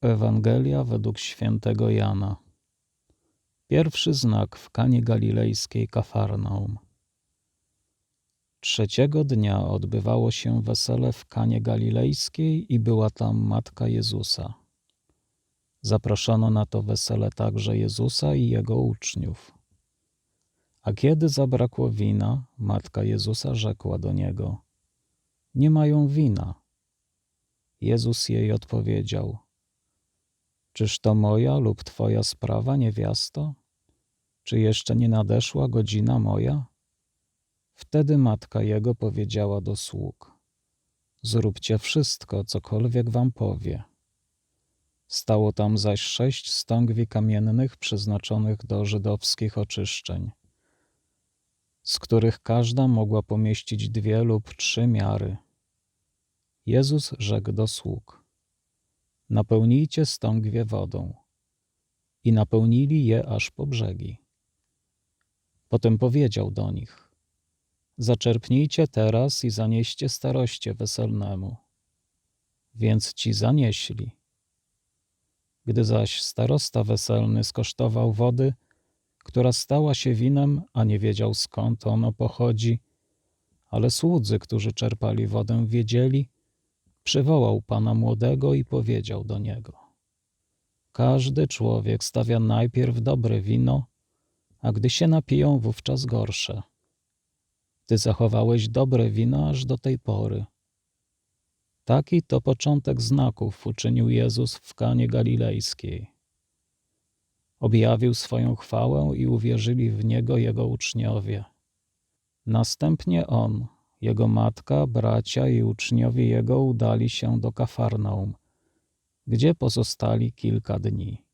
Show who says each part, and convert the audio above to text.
Speaker 1: Ewangelia według świętego Jana. Pierwszy znak w Kanie Galilejskiej Kafarnaum. Trzeciego dnia odbywało się wesele w Kanie Galilejskiej i była tam matka Jezusa. Zaproszono na to wesele także Jezusa i jego uczniów. A kiedy zabrakło wina, matka Jezusa rzekła do niego: Nie mają wina. Jezus jej odpowiedział: Czyż to moja lub twoja sprawa, niewiasto? Czy jeszcze nie nadeszła godzina moja? Wtedy matka jego powiedziała do sług: Zróbcie wszystko, cokolwiek wam powie. Stało tam zaś sześć stągwi kamiennych przeznaczonych do żydowskich oczyszczeń, z których każda mogła pomieścić dwie lub trzy miary. Jezus rzekł do sług: Napełnijcie stągwie wodą. I napełnili je aż po brzegi. Potem powiedział do nich: Zaczerpnijcie teraz i zanieście staroście weselnemu. Więc ci zanieśli. Gdy zaś starosta weselny skosztował wody, która stała się winem, a nie wiedział skąd ono pochodzi, ale słudzy, którzy czerpali wodę, wiedzieli, przywołał pana młodego i powiedział do niego: Każdy człowiek stawia najpierw dobre wino, a gdy się napiją, wówczas gorsze. Ty zachowałeś dobre wino aż do tej pory. Taki to początek znaków uczynił Jezus w Kanie Galilejskiej. Objawił swoją chwałę i uwierzyli w Niego Jego uczniowie. Następnie On, Jego matka, bracia i uczniowie Jego udali się do Kafarnaum, gdzie pozostali kilka dni.